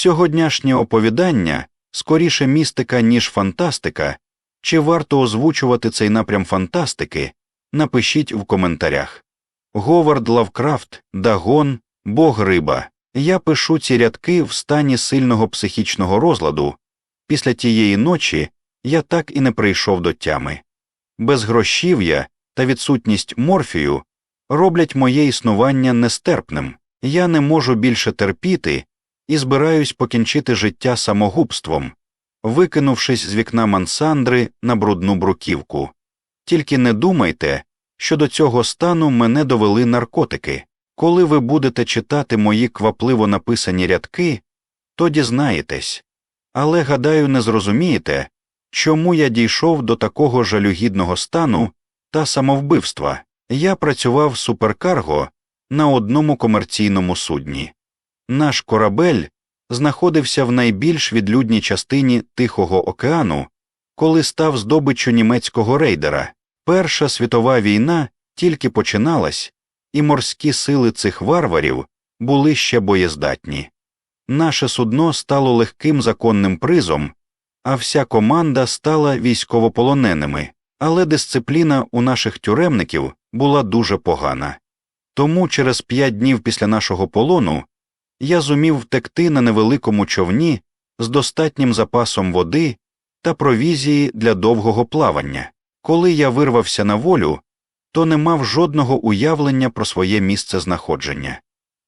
Сьогоднішнє оповідання скоріше містика, ніж фантастика, чи варто озвучувати цей напрям фантастики, напишіть в коментарях. Говард Лавкрафт, Дагон, Бог риба. Я пишу ці рядки в стані сильного психічного розладу. Після тієї ночі я так і не прийшов до тями. Безгрошів'я та відсутність морфію роблять моє існування нестерпним. Я не можу більше терпіти і збираюсь покінчити життя самогубством, викинувшись з вікна мансандри на брудну бруківку. Тільки не думайте, що до цього стану мене довели наркотики. Коли ви будете читати мої квапливо написані рядки, то дізнаєтесь, але, гадаю, не зрозумієте, чому я дійшов до такого жалюгідного стану та самовбивства. Я працював суперкарго на одному комерційному судні. Наш корабель знаходився в найбільш відлюдній частині Тихого океану, коли став здобиччю німецького рейдера. Перша світова війна тільки починалась, і морські сили цих варварів були ще боєздатні. Наше судно стало легким законним призом, а вся команда стала військовополоненими, але дисципліна у наших тюремників була дуже погана. Тому через п'ять днів після нашого полону я зумів втекти на невеликому човні з достатнім запасом води та провізії для довгого плавання. Коли я вирвався на волю, то не мав жодного уявлення про своє місце знаходження.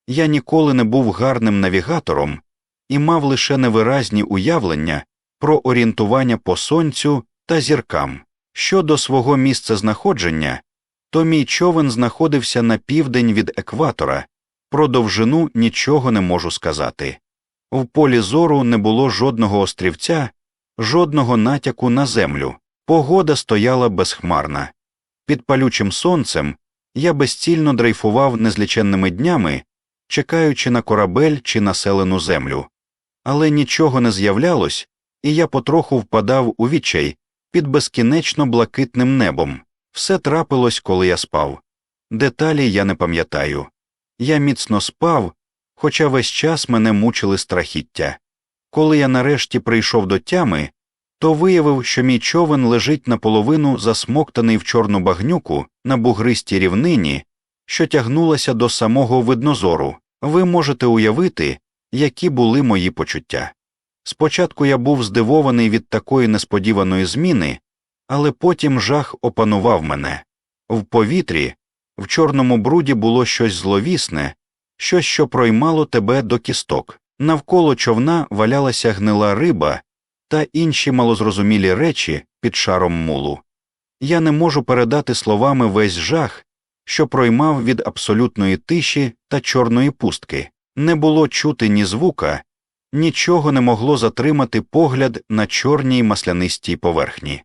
Я ніколи не був гарним навігатором і мав лише невиразні уявлення про орієнтування по сонцю та зіркам. Щодо свого місця знаходження, то мій човен знаходився на південь від екватора, про довжину нічого не можу сказати. В полі зору не було жодного острівця, жодного натяку на землю, погода стояла безхмарна. Під палючим сонцем я безцільно дрейфував незліченними днями, чекаючи на корабель чи населену землю, але нічого не з'являлось, і я потроху впадав у відчай під безкінечно блакитним небом. Все трапилось, коли я спав. Деталі я не пам'ятаю. Я міцно спав, хоча весь час мене мучили страхіття. Коли я нарешті прийшов до тями, то виявив, що мій човен лежить наполовину засмоктаний в чорну багнюку на бугристій рівнині, що тягнулася до самого виднозору. Ви можете уявити, які були мої почуття. Спочатку я був здивований від такої несподіваної зміни, але потім жах опанував мене. В повітрі, в чорному бруді було щось зловісне, щось, що проймало тебе до кісток. Навколо човна валялася гнила риба та інші малозрозумілі речі під шаром мулу. Я не можу передати словами весь жах, що проймав від абсолютної тиші та чорної пустки. Не було чути ні звука, нічого не могло затримати погляд на чорній маслянистій поверхні.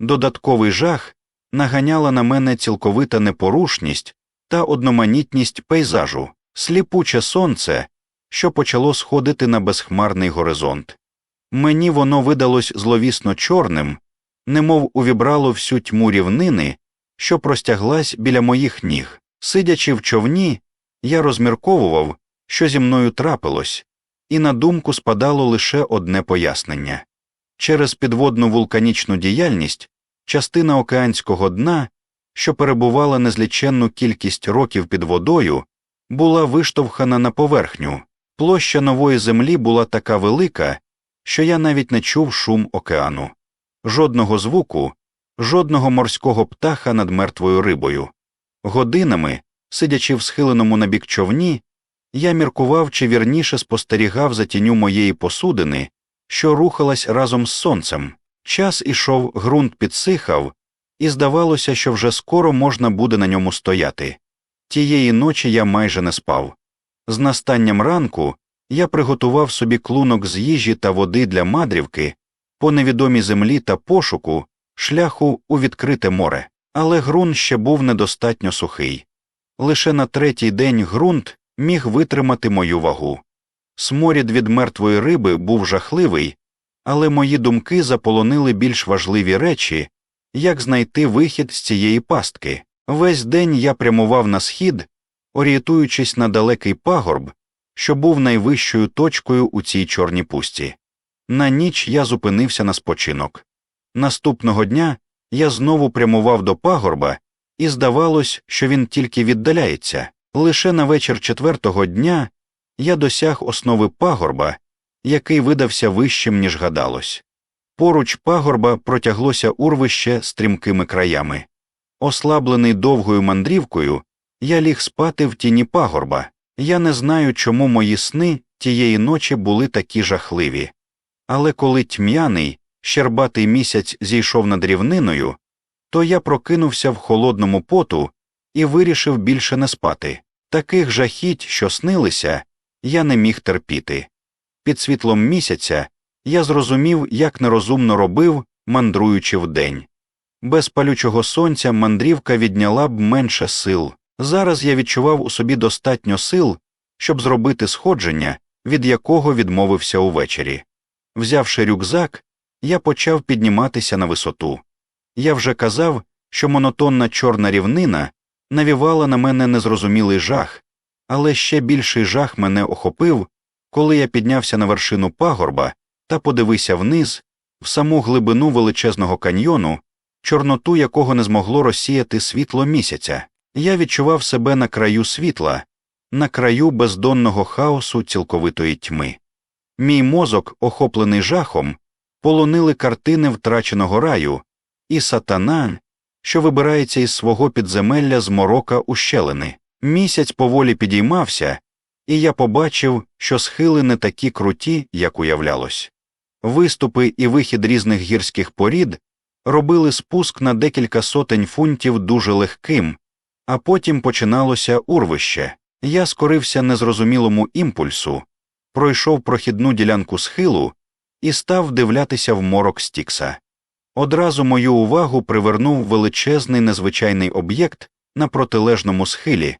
Додатковий жах наганяла на мене цілковита непорушність та одноманітність пейзажу, сліпуче сонце, що почало сходити на безхмарний горизонт. Мені воно видалось зловісно чорним, немов увібрало всю тьму рівнини, що простяглась біля моїх ніг. Сидячи в човні, я розмірковував, що зі мною трапилось, і на думку спадало лише одне пояснення через підводну вулканічну діяльність частина океанського дна, що перебувала незліченну кількість років під водою, була виштовхана на поверхню, площа нової землі була така велика, що я навіть не чув шум океану, жодного звуку, жодного морського птаха над мертвою рибою. Годинами, сидячи в схиленому на бік човні, я міркував чи вірніше спостерігав за тінню моєї посудини, що рухалась разом з сонцем. Час ішов, ґрунт підсихав, і здавалося, що вже скоро можна буде на ньому стояти. Тієї ночі я майже не спав. З настанням ранку я приготував собі клунок з їжі та води для мадрівки по невідомій землі та пошуку, шляху у відкрите море, але ґрунт ще був недостатньо сухий. Лише на третій день ґрунт міг витримати мою вагу. Сморід від мертвої риби був жахливий, але мої думки заполонили більш важливі речі, як знайти вихід з цієї пастки. Весь день я прямував на схід, орієнтуючись на далекий пагорб, що був найвищою точкою у цій чорній пусті. На ніч я зупинився на спочинок. Наступного дня я знову прямував до пагорба, і здавалось, що він тільки віддаляється. Лише на вечір четвертого дня я досяг основи пагорба, який видався вищим, ніж гадалось. Поруч пагорба протяглося урвище стрімкими краями. Ослаблений довгою мандрівкою, я ліг спати в тіні пагорба. Я не знаю, чому мої сни тієї ночі були такі жахливі. Але коли тьмяний, щербатий місяць зійшов над рівниною, то я прокинувся в холодному поту і вирішив більше не спати. Таких жахіть, що снилися, я не міг терпіти. Під світлом місяця я зрозумів, як нерозумно робив, мандруючи вдень. Без палючого сонця мандрівка відняла б менше сил. Зараз я відчував у собі достатньо сил, щоб зробити сходження, від якого відмовився увечері. Взявши рюкзак, я почав підніматися на висоту. Я вже казав, що монотонна чорна рівнина навівала на мене незрозумілий жах, але ще більший жах мене охопив, коли я піднявся на вершину пагорба та подивився вниз, в саму глибину величезного каньйону, чорноту якого не змогло розсіяти світло місяця. Я відчував себе на краю світла, на краю бездонного хаосу цілковитої тьми. Мій мозок, охоплений жахом, полонили картини втраченого раю, і сатана, що вибирається із свого підземелля з морока ущелини. Місяць поволі підіймався, і я побачив, що схили не такі круті, як уявлялось. Виступи і вихід різних гірських порід робили спуск на декілька сотень фунтів дуже легким, а потім починалося урвище. Я скорився незрозумілому імпульсу, пройшов прохідну ділянку схилу і став вдивлятися в морок Стікса. Одразу мою увагу привернув величезний незвичайний об'єкт на протилежному схилі,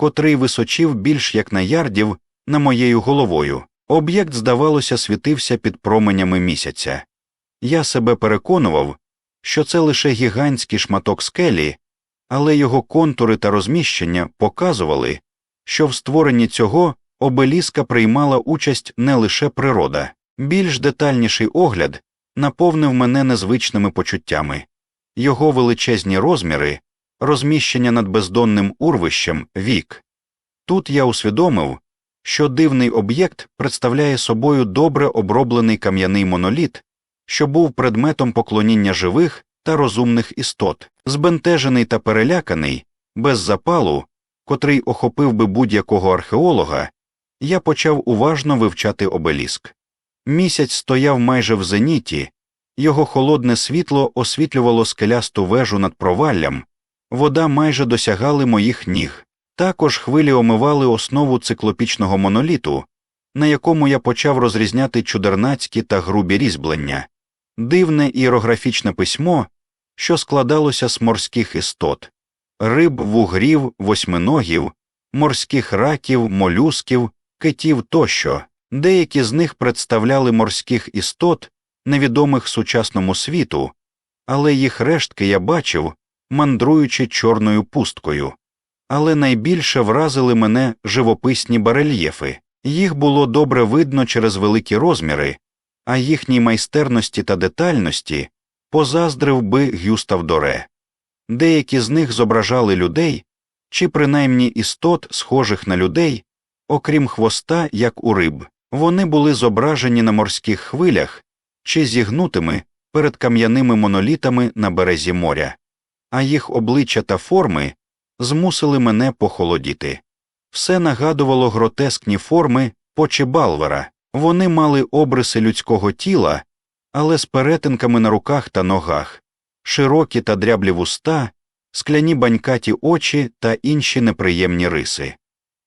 котрий височив більш як на ярдів на моєю головою. Об'єкт, здавалося, світився під променями місяця. Я себе переконував, що це лише гігантський шматок скелі, але його контури та розміщення показували, що в створенні цього обеліска приймала участь не лише природа, більш детальніший огляд наповнив мене незвичними почуттями, його величезні розміри, розміщення над бездонним урвищем, вік. Тут я усвідомив, що дивний об'єкт представляє собою добре оброблений кам'яний моноліт, що був предметом поклоніння живих та розумних істот, збентежений та переляканий, без запалу, котрий охопив би будь-якого археолога, я почав уважно вивчати обеліск. Місяць стояв майже в зеніті, його холодне світло освітлювало скелясту вежу над проваллям, вода майже досягали моїх ніг. Також хвилі омивали основу циклопічного моноліту, на якому я почав розрізняти чудернацькі та грубі різьблення, дивне іерографічне письмо, що складалося з морських істот, риб, вугрів, восьминогів, морських раків, молюсків, китів тощо. Деякі з них представляли морських істот, невідомих сучасному світу, але їх рештки я бачив, мандруючи чорною пусткою. Але найбільше вразили мене живописні барельєфи, їх було добре видно через великі розміри, а їхній майстерності та детальності позаздрив би Гюстав Доре. Деякі з них зображали людей чи принаймні істот, схожих на людей, окрім хвоста, як у риб. Вони були зображені на морських хвилях чи зігнутими перед кам'яними монолітами на березі моря, а їх обличчя та форми змусили мене похолодіти. Все нагадувало гротескні форми почебалвера, вони мали обриси людського тіла, але з перетинками на руках та ногах, широкі та дряблі вуста, скляні банькаті очі та інші неприємні риси.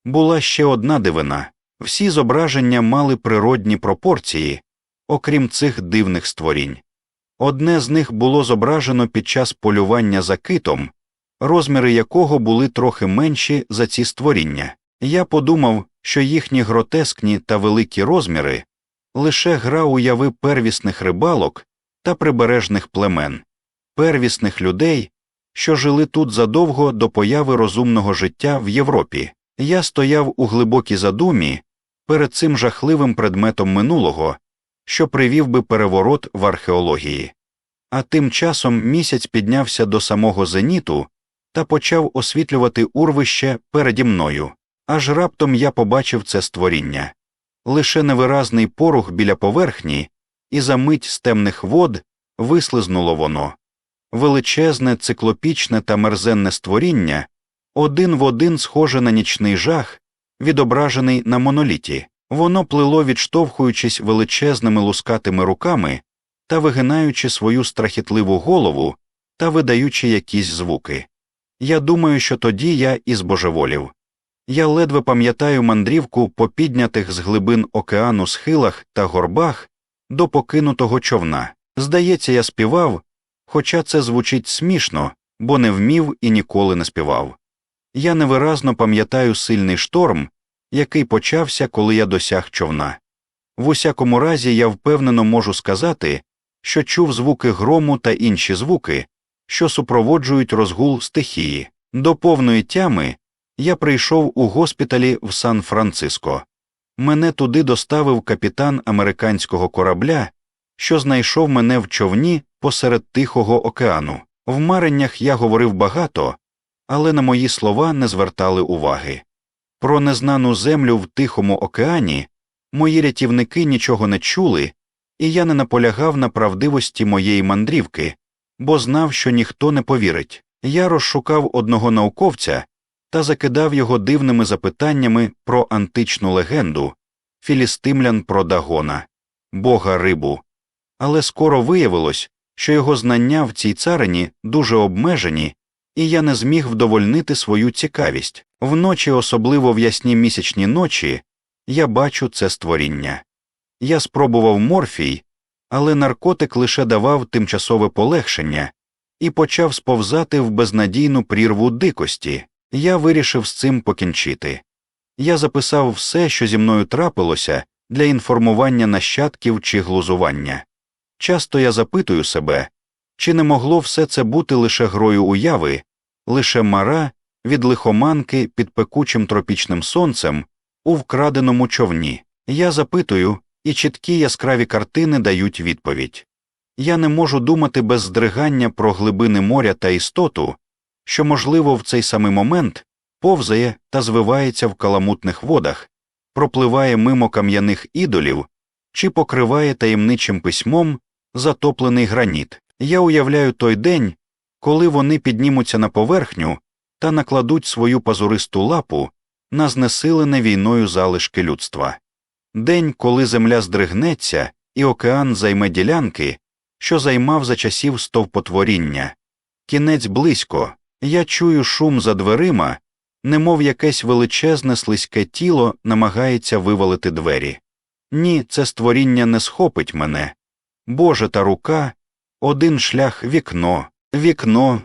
Була ще одна дивина всі зображення мали природні пропорції, окрім цих дивних створінь. Одне з них було зображено під час полювання за китом, розміри якого були трохи менші за ці створіння. Я подумав, що їхні гротескні та великі розміри лише гра уяви первісних рибалок та прибережних племен, первісних людей, що жили тут задовго до появи розумного життя в Європі. Я стояв у глибокій задумі, перед цим жахливим предметом минулого, що привів би переворот в археології. А тим часом місяць піднявся до самого зеніту та почав освітлювати урвище переді мною. Аж раптом я побачив це створіння лише невиразний порух біля поверхні, і за мить з темних вод вислизнуло воно величезне, циклопічне та мерзенне створіння, один в один схоже на нічний жах, відображений на моноліті, воно плило, відштовхуючись величезними лускатими руками та вигинаючи свою страхітливу голову та видаючи якісь звуки. Я думаю, що тоді я і збожеволів. Я ледве пам'ятаю мандрівку по піднятих з глибин океану схилах та горбах до покинутого човна. Здається, я співав, хоча це звучить смішно, бо не вмів і ніколи не співав. Я невиразно пам'ятаю сильний шторм, який почався, коли я досяг човна. В усякому разі, я впевнено можу сказати, що чув звуки грому та інші звуки, що супроводжують розгул стихії. До повної тями я прийшов у госпіталі в Сан Франциско. Мене туди доставив капітан американського корабля, що знайшов мене в човні посеред Тихого океану. В мареннях я говорив багато, але на мої слова не звертали уваги. Про незнану землю в Тихому океані мої рятівники нічого не чули, і я не наполягав на правдивості моєї мандрівки, бо знав, що ніхто не повірить. Я розшукав одного науковця та закидав його дивними запитаннями про античну легенду філістимлян про Дагона, бога рибу. Але скоро виявилось, що його знання в цій царині дуже обмежені, і я не зміг вдовольнити свою цікавість. Вночі, особливо в ясні місячні ночі, я бачу це створіння. Я спробував морфій, але наркотик лише давав тимчасове полегшення і почав сповзати в безнадійну прірву дикості. Я вирішив з цим покінчити. Я записав все, що зі мною трапилося, для інформування нащадків чи глузування. Часто я запитую себе, чи не могло все це бути лише грою уяви, лише мара від лихоманки під пекучим тропічним сонцем у вкраденому човні. Я запитую, і чіткі яскраві картини дають відповідь. Я не можу думати без здригання про глибини моря та істоту, що, можливо, в цей самий момент повзає та звивається в каламутних водах, пропливає мимо кам'яних ідолів чи покриває таємничим письмом затоплений граніт. Я уявляю той день, коли вони піднімуться на поверхню та накладуть свою пазуристу лапу на знесилене війною залишки людства. День, коли земля здригнеться і океан займе ділянки, що займав за часів стовпотворіння. Кінець близько, я чую шум за дверима, немов якесь величезне слизьке тіло намагається вивалити двері. Ні, це створіння не схопить мене. Боже та рука, один шлях вікно, вікно,